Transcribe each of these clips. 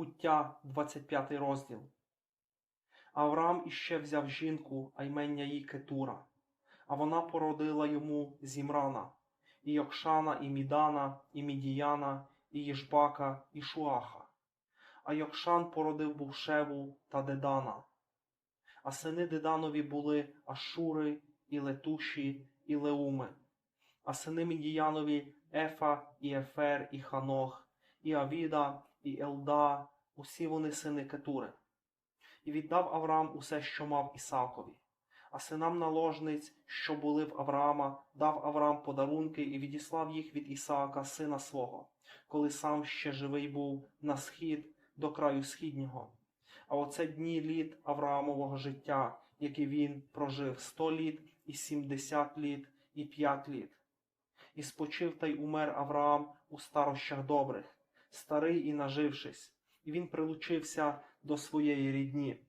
Буття, 25 розділ. Авраам іще взяв жінку, а ймення їй Кетура, а вона породила йому Зімрана, і Йокшана, і Мідана, і Мідіяна, і Їжбака, і Шуаха. А Йокшан породив Бувшеву та Дедана. А сини Деданові були Ашури, і Летуші, і Леуми. А сини Мідіянові Ефа, і Ефер, і Ханох, і Авіда, і Елда, усі вони сини Кетури. І віддав Авраам усе, що мав Ісаакові. А синам наложниць, що були в Авраама, дав Авраам подарунки і відіслав їх від Ісаака, сина свого, коли сам ще живий був на схід до краю східнього. А оце дні літ Авраамового життя, які він прожив сто літ, і сімдесят літ, і п'ять літ. І спочив та й умер Авраам у старощах добрих, старий і нажившись, і він прилучився до своєї рідні.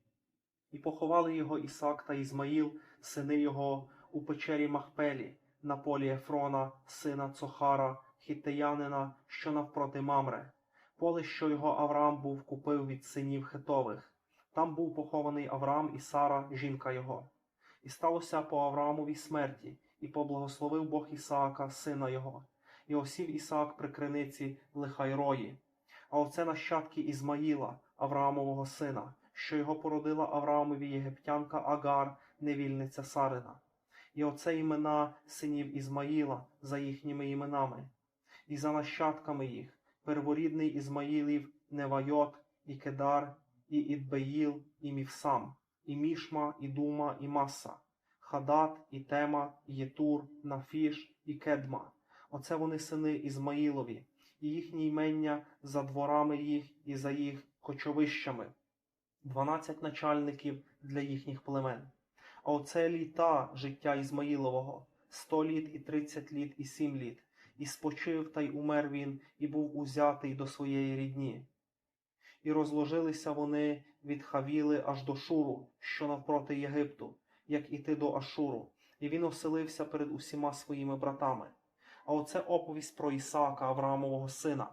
І поховали його Ісак та Ізмаїл, сини його, у печері Махпелі, на полі Ефрона, сина Цохара, хіттеянина, що навпроти Мамре, поле, що його Авраам був купив від синів Хетових. Там був похований Авраам і Сара, жінка його. І сталося по Авраамовій смерті, і поблагословив Бог Ісаака, сина його, і осів Ісаак при криниці Лихайрої. А оце нащадки Ізмаїла, Авраамового сина, що його породила Авраамові єгиптянка Агар, невільниця Сарина. І оце імена синів Ізмаїла за їхніми іменами, і за нащадками їх, перворідний Ізмаїлів Невайот, і Кедар, і Ідбеїл, і Мівсам, і Мішма, і Дума, і Маса, Хадат, і Тема, і Єтур, Нафіш, і Кедма. Оце вони сини Ізмаїлові, і їхні імення за дворами їх і за їх кочовищами, дванадцять начальників для їхніх племен. А оце літа життя Ізмаїлового, сто літ і тридцять літ і сім літ, і спочив та й умер він, і був узятий до своєї рідні. І розложилися вони від Хавіли аж до Шуру, що навпроти Єгипту, як іти до Ашуру, і він оселився перед усіма своїми братами. А оце оповість про Ісаака, Авраамового сина.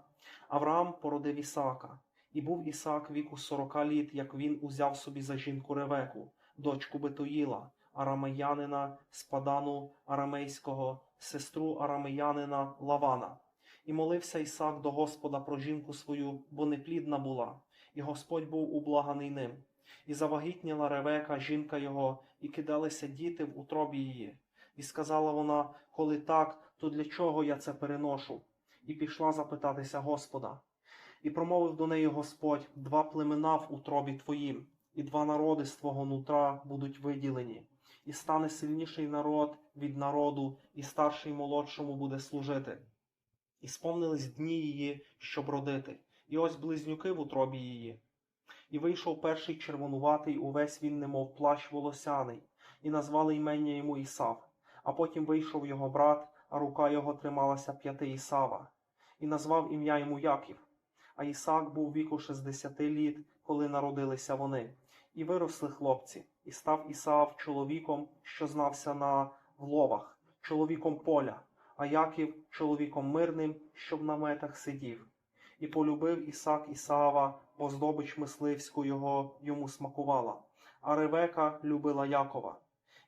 Авраам породив Ісаака, і був Ісаак віку сорока літ, як він узяв собі за жінку Ревеку, дочку Бетуїла, арамеянина з Падану Арамейського, сестру арамеянина Лавана. І молився Ісаак до Господа про жінку свою, бо неплідна була, і Господь був ублаганий ним. І завагітніла Ревека, жінка його, і кидалися діти в утробі її. І сказала вона, коли так, то для чого я це переношу? І пішла запитатися Господа. І промовив до неї Господь два племена в утробі твоїм, і два народи з твого нутра будуть виділені, і стане сильніший народ від народу, і старший молодшому буде служити. І сповнились дні її, щоб родити, і ось близнюки в утробі її. І вийшов перший червонуватий, увесь він, немов плащ волосяний, і назвали імення йому Ісав. А потім вийшов його брат, а рука його трималася п'яти Ісава, і назвав ім'я йому Яків. А Ісаак був віку шестдесяти літ, коли народилися вони, і виросли хлопці, і став Ісаав чоловіком, що знався на вловах, чоловіком поля, а Яків чоловіком мирним, що в наметах сидів. І полюбив Ісак Ісаава, бо здобич мисливську його йому смакувала, а Ревека любила Якова.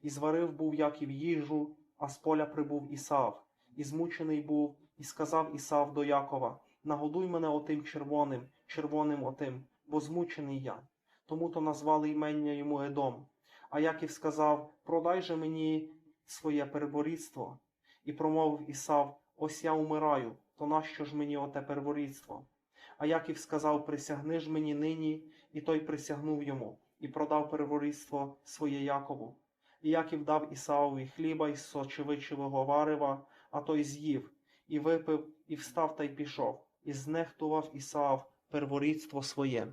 І зварив був Яків їжу, а з поля прибув Ісав, і змучений був, і сказав Ісав до Якова: Нагодуй мене отим червоним, червоним отим, бо змучений я. Тому то назвали імення йому Едом. А Яків сказав: Продай же мені своє переборідство. І промовив Ісав: Ось я умираю, то нащо ж мені оте перворідство? А Яків сказав: Присягни ж мені нині, і той присягнув йому, і продав перворідство своє Якову. І Яків дав Ісаові хліба із сочевичевого варева, а той з'їв, і випив, і встав та й пішов, і знехтував Ісаав перворідство своє.